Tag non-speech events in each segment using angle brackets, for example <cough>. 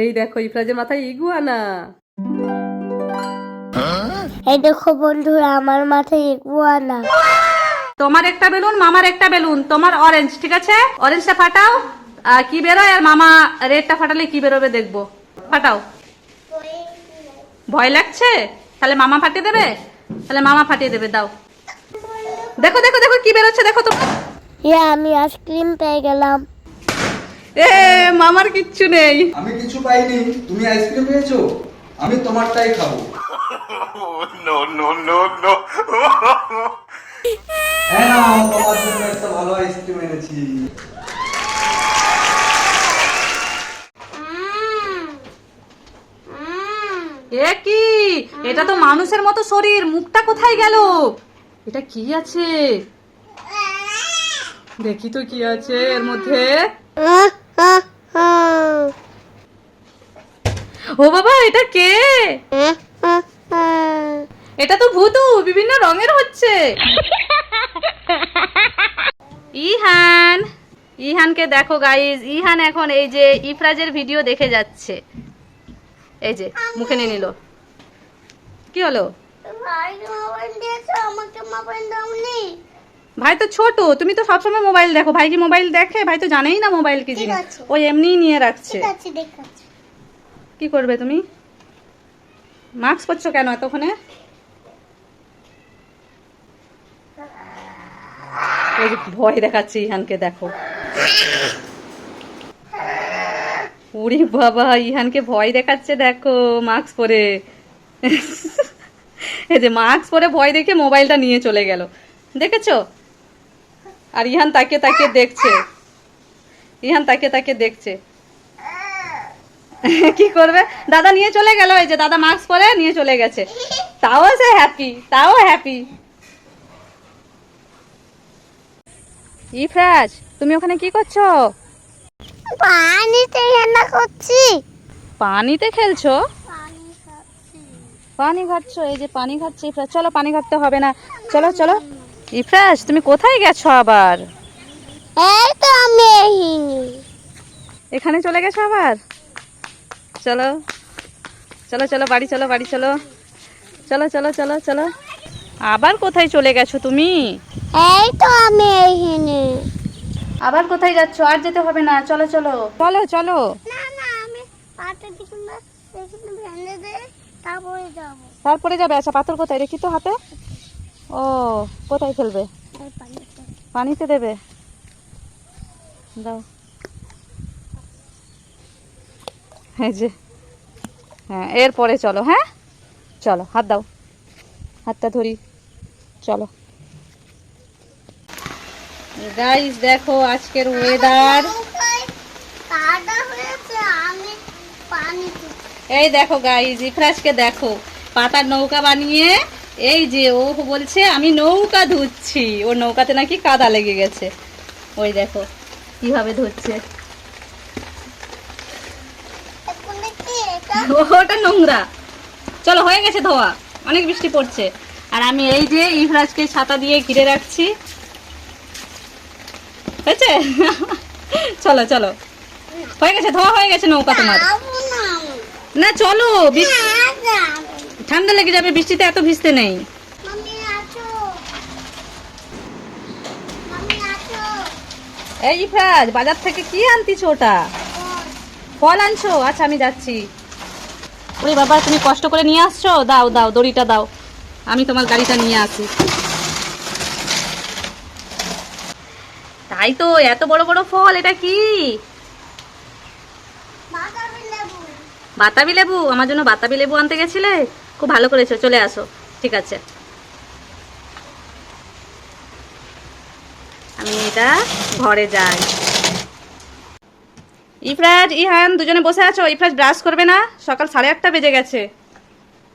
এই দেখো ইফরাজের মাথায় ইগুয়ানা। এই দেখো বন্ধুরা আমার মাথায় ইগুয়ানা। তোমার একটা বেলুন মামার একটা বেলুন। তোমার অরেঞ্জ ঠিক আছে? অরেঞ্জটা ফাটাও। আর কি বেরোয়? আর মামা রেডটা ফাটালে কি বেরোবে দেখব। ফাটাও। ভয় লাগছে? তাহলে মামা ফাটিয়ে দেবে? তাহলে মামা ফাটিয়ে দেবে দাও। দেখো দেখো দেখো কি বেরোচ্ছে দেখো তো। ইয়া আমি আইসক্রিম পেয়ে গেলাম। এ মামার কিচ্ছু নেই। আমি কিছু পাইনি তুমি আইসক্রিম পেয়েছ আমি তোমারটাই খাব। No, no, no, no. হ্যাঁ তোমার জন্য একটা ভালো আইসক্রিম এনেছি। এ কি? এটা তো মানুষের মতো শরীর মুখটা কোথায় গেল? এটা কি আছে? দেখি তো কি আছে এর মধ্যে। ও বাবা, এটা কে? এটা তো ভূতু, বিভিন্ন রঙের হচ্ছে। ইহান, ইহানকে দেখো গাইজ ইহান এখন এই যে ইফরাজের ভিডিও দেখে যাচ্ছে। এই যে, মুখে নিয়ে নিল। কি হলো? আমাকে মোবাইল ভাই তো ছোট তুমি তো সবসময় মোবাইল দেখো। ভাই কি মোবাইল দেখে? ভাই তো জানেই না মোবাইল কি জিনিস। ওই এমনিই নিয়ে রাখছে। কি করবে তুমি? মাস্ক পরছো কেন এতক্ষণে? ভয় দেখাচ্ছে ইহানকে দেখো। উরি বাবা ইহানকে ভয় দেখাচ্ছে দেখো মাস্ক পরে। এই যে মাস্ক পরে ভয় দেখে মোবাইলটা নিয়ে চলে গেল। দেখেছ? আর ইহান তাকে তাকে দেখছে। ইহান তাকে তাকে দেখছে। <laughs> কি করবে? দাদা নিয়ে চলে গেল এই যে দাদা মাস্ক পরে নিয়ে চলে গেছে। তাও সে হ্যাপি তাও হ্যাপি ইফরাজ তুমি ওখানে কি করছ? পানিতে রান্না করছি। পানিতে খেলছো? পানি খাচ্ছি। এই যে পানি ঘাটছে ইফরাজ চলো পানি ঘাটতে হবে না। চলো চলো। ইফরাজ তুমি কোথায় গেছো আবার? এই তো আমি এখানে চলে গেছো আবার? চলো চলো চলো বাড়ি চলো বাড়ি চলো। চলো চলো চলো চলো। আবার কোথায় চলে গেছো তুমি? এই তো আমি এহিনি। আবার কোথায় যাচ্ছ? আর যেতে হবে না। চলো চলো। চলো চলো। না না আমি পাতে দিকে না ভেঙে দে তারপরে যাব। তারপরে যাবে? আচ্ছা পাথর কোথায়? রেখি তো হাতে। ও, কোথায় ফেলবে? পানিতে দেবে? দাও। এই যে হ্যাঁ এরপরে চলো হ্যাঁ? চলো, হাত দাও। হাতটা ধরি। চলো। গাইস দেখো আজকের ওয়েদার এই দেখো গাইজ ইফরাজকে দেখো। পাতার নৌকা বানিয়ে এই যে ও বলছে আমি নৌকা ধুচ্ছি। ও নৌকাতে নাকি কাদা লেগে গেছে। ওই দেখো কীভাবে ধুচ্ছে। ওটা নোংরা। চলো হয়ে গেছে ধোয়া। অনেক বৃষ্টি পড়ছে। আর আমি এই যে ইফরাজকে ছাতা দিয়ে ঘিরে রাখছি। হয়েছে? চলো চলো। হয়ে গেছে ধোয়া হয়ে গেছে নৌকা তোমার। না চলো। ঠান্ডা লেগে যাবে বৃষ্টিতে এত ভিজতে নেই। এই ইফরাজ বাজার থেকে কি আনতিছ ওটা? ফল আনছো? আচ্ছা আমি যাচ্ছি। ওরে বাবা তুমি কষ্ট করে নিয়ে আসছো? দাও দাও দড়িটা দাও। আমি তোমার গাড়িটা নিয়ে আসি। তাই তো এত বড় বড় ফল এটা কি? বাতাবি লেবু? আমার জন্য বাতাবি লেবু আনতে গেছিলে? খুব ভালো করেছ, চলে আসো। ঠিক আছে। আমি এটা ঘরে যাই। ইফরাজ, ইহান, দুজনে বসে আছো? ইফরাজ ব্রাশ করবে না? সকাল সাড়ে আটটা বেজে গেছে।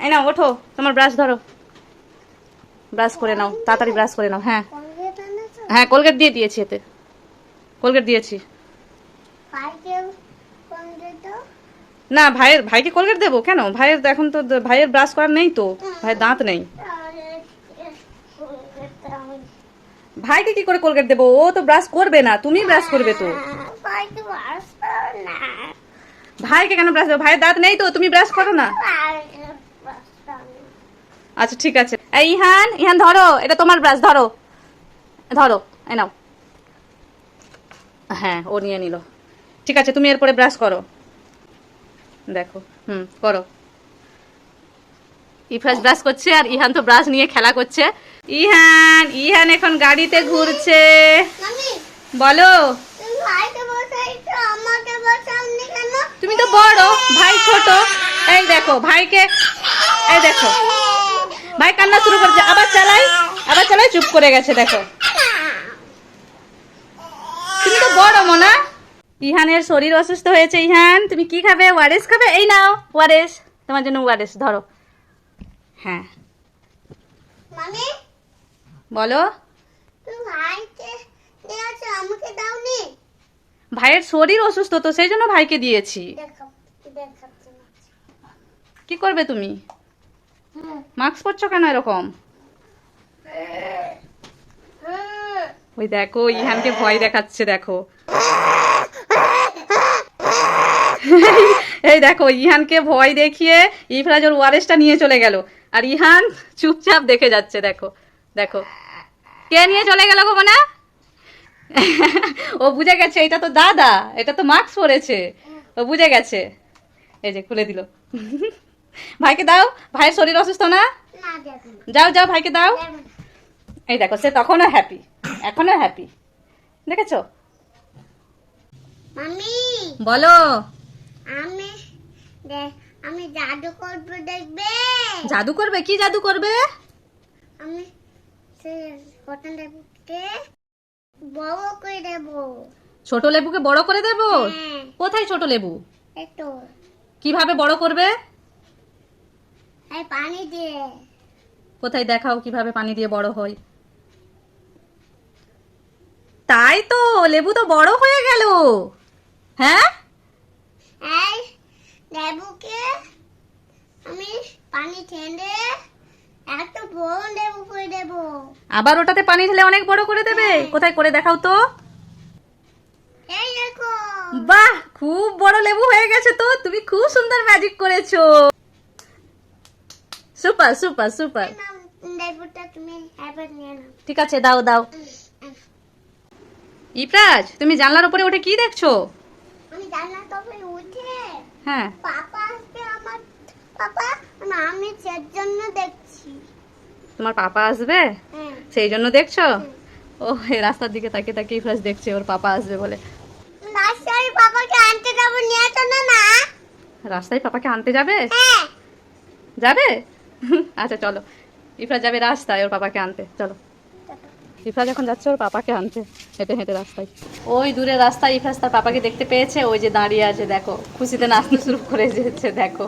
এই নাও, ওঠো। তোমার ব্রাশ ধরো। ব্রাশ করে নাও। তাড়াতাড়ি ব্রাশ করে নাও। হ্যাঁ। হ্যাঁ কোলগেট দিয়ে দিয়েছি এতে। কোলগেট দিয়েছি ভাইকে কলগেট দাও না, ভাইয়ের, ভাইকে কোলগেট দেবো? কেন? ভাইয়ের এখন তো ভাইয়ের ব্রাশ করার নেই তো? ভাইয়ের দাঁত নেই। ভাইকে কি করে কোলগেট দেবো? ও তো ব্রাশ করবে না, তুমি ব্রাশ করবে তো। ভাইকে কেন ব্রাশ দেবো? ভাইয়ের দাঁত নেই তো, তুমি ব্রাশ করো না। আচ্ছা ঠিক আছে। এই ইহান ইহান ধরো, এটা তোমার ব্রাশ ধরো। ধরো, এই নাও। হ্যাঁ ও নিয়ে নিল। ঠিক আছে, তুমি এরপরে ব্রাশ করো। দেখো হুম করো। ইফরাজ ব্রাশ করছে আর ইহান তো ব্রাশ নিয়ে খেলা করছে। ইহান ইহান এখন গাড়িতে ঘুরছে। বলো। তুমি তো বড় ভাই ছোট। এই দেখো ভাইকে এই দেখো। ভাই কান্না শুরু করছে আবার চালাই আবার চালাই চুপ করে গেছে দেখো। তুমি তো বড় মনা। ইহানের শরীর অসুস্থ হয়েছে ইহান। তুমি কি খাবে? ওয়ারেস খাবে? এই নাও ওয়ারেস। তোমার জন্য ওয়ারেস ধরো। হ্যাঁ। বলো। ভাইয়ের শরীর অসুস্থ তো সেই জন্য ভাইকে দিয়েছি। কি করবে তুমি? মাস্ক পরছো কেন এরকম? ওই দেখো ইহানকে ভয় দেখাচ্ছে দেখো। <laughs> এই দেখো ইহানকে ভয় দেখিয়ে ইফরাজ ওর ওয়ারেসটা নিয়ে চলে গেল। আর ইহান চুপচাপ দেখে যাচ্ছে দেখো দেখো। কে নিয়ে চলে গেল গো মনে? <laughs> ও বুঝে গেছে এটা তো দাদা এটা তো মাস্ক পরেছে। ও বুঝে গেছে। এই যে খুলে দিল। <laughs> ভাইকে দাও ভাইয়ের শরীর অসুস্থ না? যাও যাও ভাইকে দাও। এই দেখো সে তখনও হ্যাপি এখনও হ্যাপি দেখেছ? বলো। আমি আমি জাদু করব দেখবে? জাদু করবে? কি জাদু করবে? আমি কটন লেবুকে বড় করে দেবো। ছোট লেবুকে বড় করে দেব? হ্যাঁ। কোথায় ছোট লেবু? কীভাবে বড় করবে? এই পানি দিয়ে। কোথায় দেখাও কীভাবে পানি দিয়ে বড় হয়। তাই তো লেবু তো বড় হয়ে গেল। হ্যাঁ? এই লেবুকে আমি পানি ঠেলে এত বড় লেবু করে দেবো। আবার ওটাতে পানি ঢেলে অনেক বড় করে দেবে? কোথায় করে দেখাও তো। এই দেখো। বাহ খুব বড় লেবু হয়ে গেছে তো তুমি খুব সুন্দর ম্যাজিক করেছ। সুপার সুপার সুপার লেবুটা তুমি এবার নিয়ে নাও। ঠিক আছে দাও দাও। ইপ্রাজ তুমি জানলার উপরে উঠে কি দেখছ? আমি জানলা তবে উঠে হ্যাঁ। পাপা আসবে আমার পাপা না আমি সের জন্য দেখছি। তোমার পাপা আসবে? হ্যাঁ। সেই জন্য দেখছ? ও এই রাস্তার দিকে তাকিয়ে তাকিয়ে ইপ্রাজ দেখছে ওর পাপা আসবে বলে। রাস্তায় পাপাকে আনতে যাব নিয়ে তো না না। রাস্তায় পাপাকে আনতে যাবে? হ্যাঁ। যাবে? আচ্ছা চলো। ইফরাজ যাবে রাস্তায় ওর পাপাকে আনতে চলো। ইফরাজ এখন যাচ্ছে ওর পাপাকে আনতে হেঁটে হেঁটে রাস্তায়। ওই দূরে রাস্তায় ইফরাজ তার পাপাকে দেখতে পেয়েছে ওই যে দাঁড়িয়ে আছে দেখো খুশিতে নাচতে শুরু করে দিয়েছে দেখো।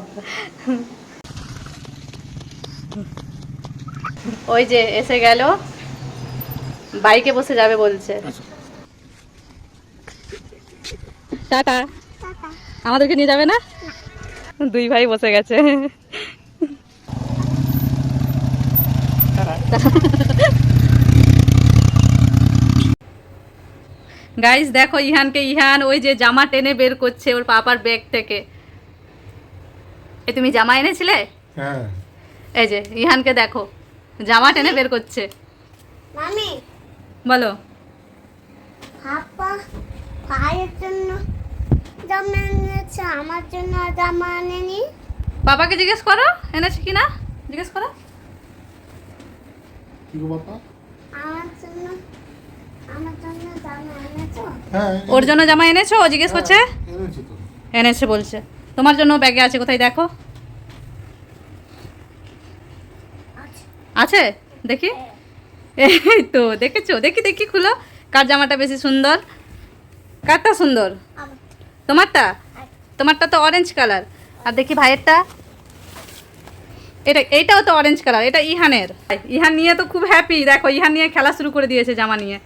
ওই যে এসে গেল বাইকে বসে যাবে বলছে। টাটা। টাটা। আমাদেরকে নিয়ে যাবে না? দুই ভাই বসে গেছে। গাইস দেখো ইহানকে ইহান ওই যে জামা টেনে বের করছে ওর পাপার ব্যাগ থেকে। এ তুমি জামা এনেছিলে? হ্যাঁ। এই যে ইহানকে দেখো জামা টেনে বের করছে। মামি। বলো। পাপা ভাইয়ের জন্য জামা এনেছে আমার জন্য জামা আনেনি। পাপাকে জিজ্ঞেস করো এনেছে কি না জিজ্ঞেস করো। কি গো বাবা আমার জন্য জামা এনেছো হ্যাঁ ওর জন্য জামা এনেছো? ও জিজ্ঞেস করছে? এনেছে বলছে। তোমার জন্য ব্যাগে আছে কোথায় দেখো? আছে? দেখি। এই তো দেখেছ? দেখি দেখি খুলো। কার জামাটা বেশি সুন্দর? কারটা সুন্দর? তোমারটা? তোমারটা তো অরেঞ্জ কালার আর দেখি ভাইয়েরটা। এটা এইটাও তো অরেঞ্জ কালার এটা ইহানের। ইহান নিয়ে তো খুব হ্যাপি দেখো ইহান নিয়ে খেলা শুরু করে দিয়েছে জামা নিয়ে।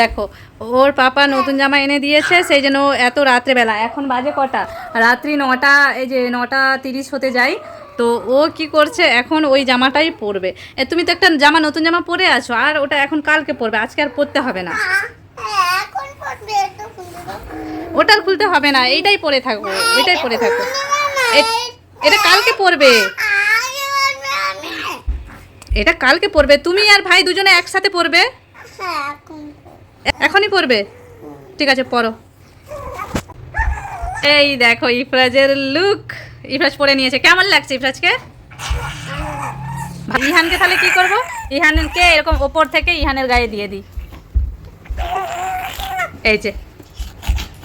দেখো, ওর পাপা নতুন জামা এনে দিয়েছে, সেই জন্য এত রাত্রেবেলা। এখন বাজে কটা? রাত্রি নটা, এই যে নটা তিরিশ হতে যাই। তো ও কি করছে, এখন ওই জামাটাই পরবে। তুমি তো একটা জামা, নতুন জামা পরে আছো, আর ওটা এখন কালকে পরবে, আজকে আর পরতে হবে না। ওটার খুলতে হবে না, এইটাই পরে থাকব এটাই পরে থাকব এটা কালকে পরবে। এটা কালকে পরবে, তুমি আর ভাই দুজনে একসাথে পরবে? হ্যাঁ এখনই পরবে ঠিক আছে পরো এই দেখো, ইফরাজের লুক ইফরাজ পরে নিয়েছে। কেমন লাগছে ইফরাজকে? ইহানকে তাহলে কি করব? ইহানকে এরকম ওপর থেকে ইহানের গায়ে দিয়ে দিই। এই যে।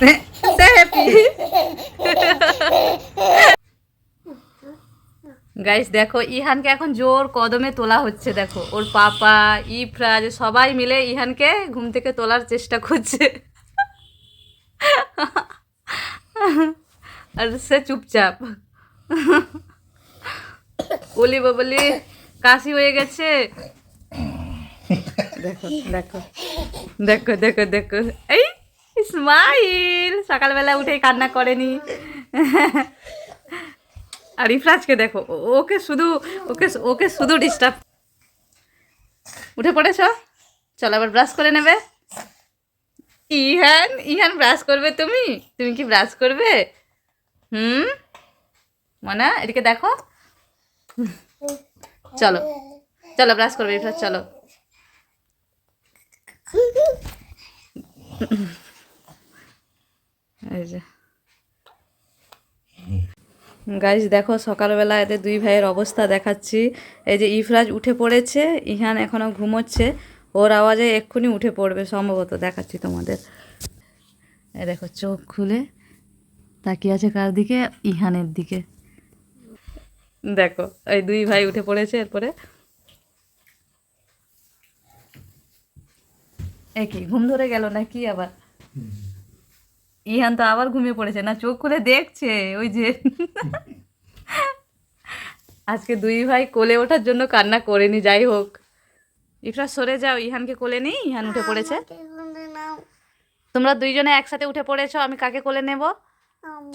<laughs> গাইস দেখো, ইহানকে এখন জোর কদমে তোলা হচ্ছে, দেখো। ওর পাপা ইফরাজ সবাই মিলে ইহানকে ঘুম থেকে তোলার চেষ্টা করছে। আর সে চুপচাপ। বলি বলি, কাশি হয়ে গেছে? দেখো দেখো দেখো দেখো দেখো। এই স্মাইল সকালবেলা উঠেই কান্না করেনি। আর ইফরাজকে দেখো ওকে শুধু, ওকে ওকে শুধু ডিস্টার্ব উঠে পড়েছ? চলো আবার ব্রাশ করে নেবে। ইহান ইহান ব্রাশ করবে তুমি? তুমি কি ব্রাশ করবে? হুম? মনা, এদিকে দেখো। চলো চলো ব্রাশ করবে ইফরাজ, চলো। এই যে। গাইজ দেখো, সকালবেলা এদের দুই ভাইয়ের অবস্থা দেখাচ্ছি। এই যে ইফরাজ উঠে পড়েছে, ইহান এখনও ঘুমোচ্ছে। ওর আওয়াজে এক্ষুনি উঠে পড়বে, সম্ভবত দেখাচ্ছি তোমাদের। এই দেখো, চোখ খুলে তাকিয়ে আছে কার দিকে? ইহানের দিকে। দেখো, এই দুই ভাই উঠে পড়েছে এরপরে। এ কি, ঘুম ধরে গেল না কি আবার ইহান তো আবার ঘুমিয়ে পড়েছে না চোখ খুলে দেখছে ওই যে। আজকে দুই ভাই কোলে ওঠার জন্য কান্না করেনি যাই হোক। ইফরা সরে যাও ইহানকে কোলে নেই ইহান উঠে পড়েছে। তোমরা দুইজনে একসাথে উঠে পড়েছো আমি কাকে কোলে নেব?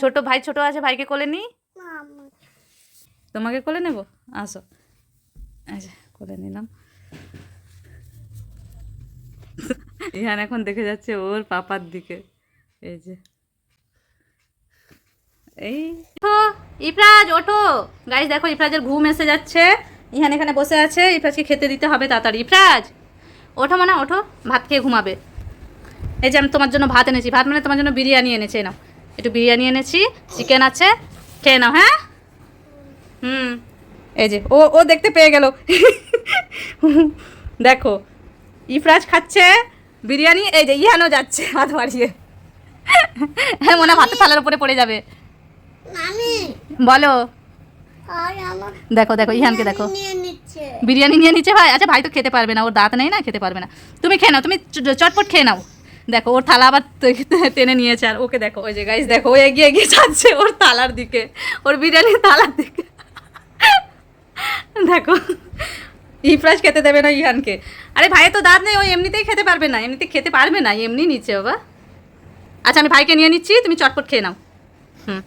ছোট ভাই ছোট আছে ভাইকে কোলে আমাকে তোমাকে কোলে নেব? আসো। আচ্ছা কোলে নিলাম। ইহান এখন দেখে যাচ্ছে ওর পাপার দিকে। এই যে। এই। ইফরাজ, ওঠো। গাইজ দেখো, ইফরাজের ঘুম এসে যাচ্ছে। ইহান এখানে বসে আছে। ইফরাজকে খেতে দিতে হবে তাড়াতাড়ি। ইফরাজ, ওঠো মানে ওঠো, ভাত খেয়ে ঘুমাবে। এই যে আমি তোমার জন্য ভাত এনেছি। ভাত মানে তোমার জন্য বিরিয়ানি এনেছি। নাও, একটু বিরিয়ানি এনেছি। চিকেন আছে, খেয়ে নাও হ্যাঁ? হুম। এই যে, ও ও দেখতে পেয়ে গেল। দেখো, ইফরাজ খাচ্ছে বিরিয়ানি। এই যে, ইহানও যাচ্ছে হাত বাড়িয়ে। হ্যাঁ মনে হয় ভাতের থালার উপরে পড়ে যাবে। বলো। দেখো দেখো ইহানকে দেখো। বিরিয়ানি নিয়ে নিচ্ছে ভাই? আচ্ছা ভাই তো খেতে পারবে না ওর দাঁত নেই না খেতে পারবে না। তুমি খেয়ে নাও তুমি চটপট খেয়ে নাও। দেখো ওর থালা আবার টেনে নিয়েছে আর ওকে দেখো ওই যে গাইস দেখো ও এগিয়ে এগিয়ে যাচ্ছে ওর থালার দিকে ওর বিরিয়ানির থালার দিকে। দেখো ইফরাজ খেতে দেবে না ইহানকে। আরে ভাইয়ের তো দাঁত নেই ও এমনিতেই খেতে পারবে না এমনিতে খেতে পারবে না এমনি নিচ্ছে বাবা। আচ্ছা আমি ভাইকে নিয়ে নিচ্ছি তুমি চটপট খেয়ে নাও। হুম।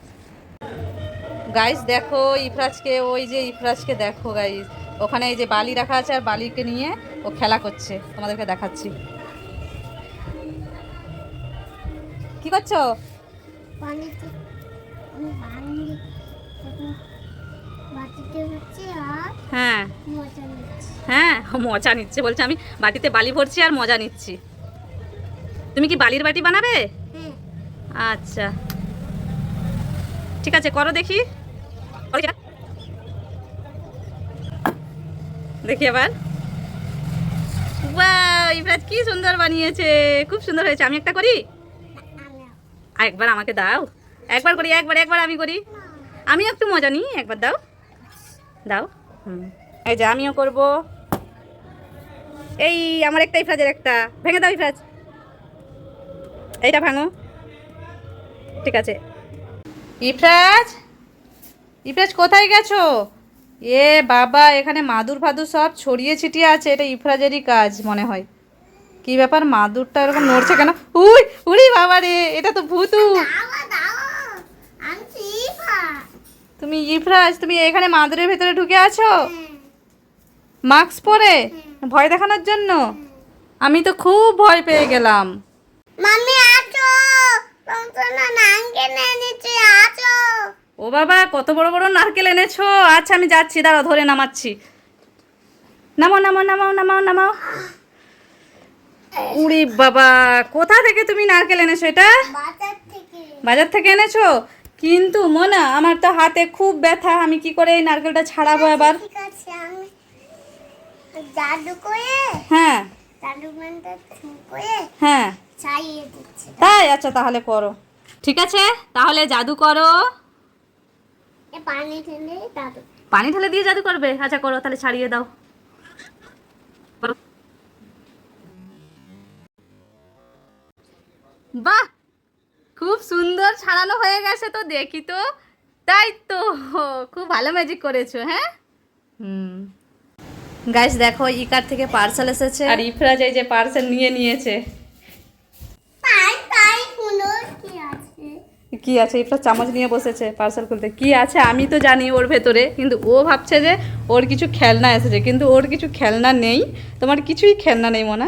গাইস দেখো ইফরাজকে ওই যে ইফরাজকে দেখো গাইস ওখানে এই যে বালি রাখা আছে আর বালিকে নিয়ে ও খেলা করছে। তোমাদেরকে দেখাচ্ছি। কি করছ? পানিতে আমি পানি এখন বাটিতে হচ্ছে আর হ্যাঁ। হ্যাঁ মজা নিচ্ছে বলছে। আমি বাটিতে বালি ভরছি আর মজা নিচ্ছি। তুমি কি বালির বাটি বানাবে? আচ্ছা। ঠিক আছে, করো দেখি। দেখি আবার। বাহ ইফরাজ কি সুন্দর বানিয়েছে। খুব সুন্দর হয়েছে। আমি একটা করি? একবার আমাকে দাও। একবার করি, একবার একবার আমি করি। আমি একটু মজা নিই। একবার দাও। দাও। হুম। এই যে আমিও করব। এই, আমার একটা ইফরাজের একটা। ভেঙে দাও ইফরাজ এইটা ভাঙো। ঠিক আছে। ইফরাজ? ইফরাজ কোথায় গেছো? এ বাবা এখানে মাদুর ফাদুর সব ছড়িয়ে ছিটিয়ে আছে এটা ইফরাজেরই কাজ মনে হয়। কি ব্যাপার মাদুরটা এরকম নড়ছে কেন? উই উড়ি বাবা রে এটা তো ভূতু। তুমি ইফরাজ তুমি এখানে মাদুরের ভেতরে ঢুকে আছো? মাস্ক পরে? ভয় দেখানোর জন্য? আমি তো খুব ভয় পেয়ে গেলাম। মাম্মি আসো টনটনা নাঙ্গেল এনেছে আছো ও বাবা কত বড় বড় নারকেল এনেছো। আচ্ছা আমি যাচ্ছি দাঁড়াও ধরে নামাচ্ছি। নামাও নামাও নামাও নামাও নামাও উড়ি বাবা কোথা থেকে তুমি নারকেল এনেছো এটা? বাজার থেকে। এনেছো? কিন্তু মোনা আমার তো হাতে খুব ব্যথা। আমি কি করে এই নারকেলটা ছাড়াবো জাদু করে হ্যাঁ। হ্যাঁ। তাই? আচ্ছা তাহলে করো। ঠিক আছে? তাহলে জাদু করো। পানি ঢেলে দিয়ে জাদু করবে? আচ্ছা করো তাহলে ছাড়িয়ে দাও। বাহ! খুব সুন্দর ছাড়ানো হয়ে গেছে তো দেখি তো। তাই তো খুব ভালো ম্যাজিক করেছ হ্যাঁ? হুম। গাইস দেখো ইকার থেকে পার্সেল এসেছে। আর ইফরাজ এই যে পার্সেল নিয়ে নিয়েছে। কি আছে? কি আছে? ইফরাজ চামচ নিয়ে বসেছে পার্সেল খুলতে। কি আছে? আমি তো জানি ওর ভেতরে কিন্তু ও ভাবছে যে ওর কিছু খেলনা এসেছে কিন্তু ওর কিছু খেলনা নেই। তোমার কিছুই খেলনা নেই মনা।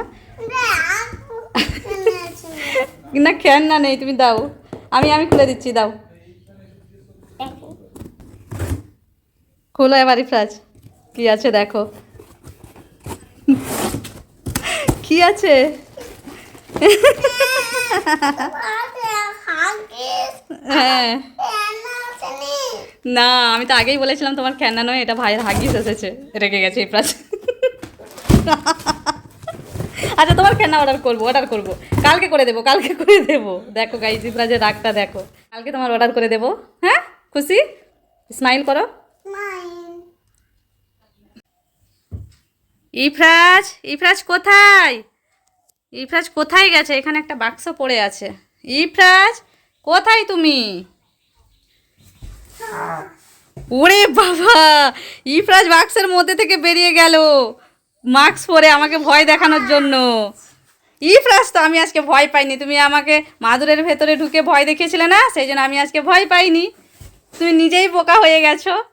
না খেলনা নেই তুমি দাও। আমি আমি খুলে দিচ্ছি দাও। দেখো। খুলো এবার ইফরাজ। কি আছে দেখো। কি আছে? হ্যাঁ। নি, আমি তো আগেই বলেছিলাম তোমার খেলনা নয়, এটা ভাইয়ের হাগিস এসেছে। রেগে গেছে ইফরাজ আচ্ছা তোমার খেলনা অর্ডার করব অর্ডার করব। কালকে করে দেবো, কালকে করে দেবো। দেখো গাইজ ইফরাজের রাগটা দেখো। কালকে তোমার অর্ডার করে দেবো। হ্যাঁ খুশি? স্মাইল করো। ইফরাজ ইফরাজ কোথায়? ইফরাজ কোথায় গেছে? এখানে একটা বাক্স পড়ে আছে। ইফরাজ, কোথায় তুমি? ওরে বাবা! ইফরাজ বাক্সের মধ্যে থেকে বেরিয়ে গেল। মাস্ক পরে আমাকে ভয় দেখানোর জন্য। ইফরাজ তো আমি আজকে ভয় পাইনি। তুমি আমাকে মাদুরের ভেতরে ঢুকে ভয় দেখিয়েছিলে না? সেই জন্য আমি আজকে ভয় পাইনি। তুমি নিজেই বোকা হয়ে গেছো।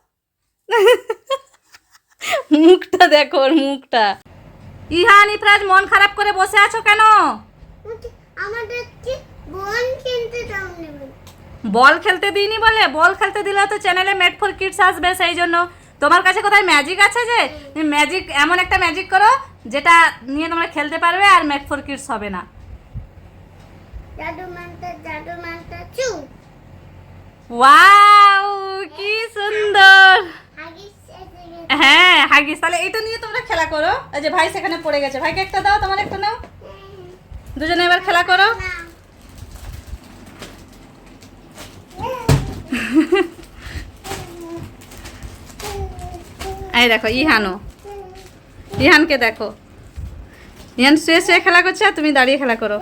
<laughs> মুখটা দেখো ওর মুখটা। ইহান ইফরাজ মন খারাপ করে বসে আছো কেন? আমাদের কি বল খেলতে দিইনি বলে? বল খেলতে দিলে তো চ্যানেলে মেড ফর কিডস আসবে সেই জন্য। তোমার কাছে কোথায় ম্যাজিক আছে যে? ম্যাজিক এমন একটা ম্যাজিক করো যেটা নিয়ে তোমরা খেলতে পারবে আর মেড ফর কিডস হবে না। জাদু মানটা জাদু মানটা চু ওয়াও কি সুন্দর। হাগিস। এসে গেছে হ্যাঁ হাগিস তাহলে এটা নিয়ে তোমরা খেলা করো। এই যে ভাই সেখানে পড়ে গেছে। ভাইকে একটা দাও, তোমার একটা নাও। দুজনে এবার খেলা করো। এই দেখো, ইহানও। ইহানকে দেখো। ইহান শুয়ে শুয়ে খেলা করছে আর তুমি দাঁড়িয়ে খেলা করো।